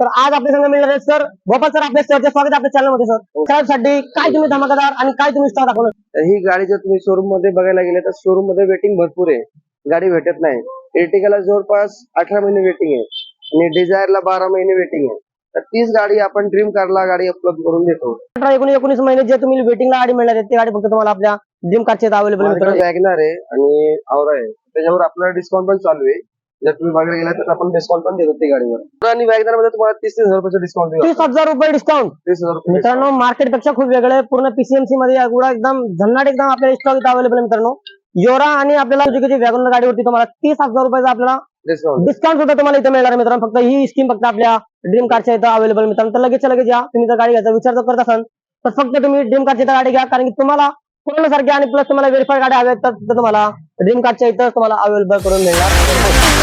तर आज आपल्या संघ मिळणार आहेत सर गोपाल सर आपल्या सरचे स्वागत आहे आपल्या चॅनलमध्ये सर साहेबसाठी काय तुम्ही धमाकादार आणि काय तुम्ही स्टॉक दाखवणार ही गाडी जर तुम्ही शोरूममध्ये बघायला गेले तर शोरूममध्ये वेटिंग भरपूर आहे. गाडी भेटत नाही. एर्टिगाला जवळपास अठरा महिने वेटिंग आहे. आणि डिझायरला बारा महिने वेटिंग आहे. तर तीच गाडी आपण ड्रीम कारला गाडी उपलब्ध करून देतो. अठरा एकोणीस एकोणीस महिने जे तुम्ही वेटिंगला गाडी मिळणार आहे ती गाडी फक्त तुम्हाला आपल्या ड्रीम कारचे अवेलेबल वॅगनर आहे आणि आवरा आहे. त्याच्यावर आपल्याला डिस्काउंट पण चालू आहे. जर तुम्ही गेला तर आपण डिस्काउंट पण देतो गाडीवर आणि तुम्हाला तीस तीस हज़ार रुपयाचं डिस्काउंट देऊ तीस हज़ार रुपये डिस्काउंट तीस हज़ार रुपये मित्रांनो मार्केट पेक्षा खूप वेगळं पूर्ण पीसीएमसी मध्ये एवढा एकदम झन्नाट एकदम आपल्याला स्टॉक इथं अवेलेबल आहे मित्रांनो. योरा आणि आपल्याला वॅगनर गाडीवरती तुम्हाला तीस हज़ार रुपयाचा आपल्याला डिस्काउंट डिस्काउंट सुद्धा तुम्हाला इथे मिळणार मित्रांनो. फक्त ही स्कीम फक्त आपल्या ड्रीम कारच्या इथं अवेलेबल मित्रांनो. तर लगेच लगेच या. तुम्ही जर गाडी घ्यायचा विचार जर करत असाल तर फक्त तुम्ही ड्रीम कारच्या इथं गाडी घ्या. कारण की तुम्हाला पूर्णसारख्या आणि प्लस तुम्हाला व्हेरीफाईड गाड्या हव्यात तर तुम्हाला ड्रीम कारच्या इथं तुम्हाला अवेलेबल करून मिळणार.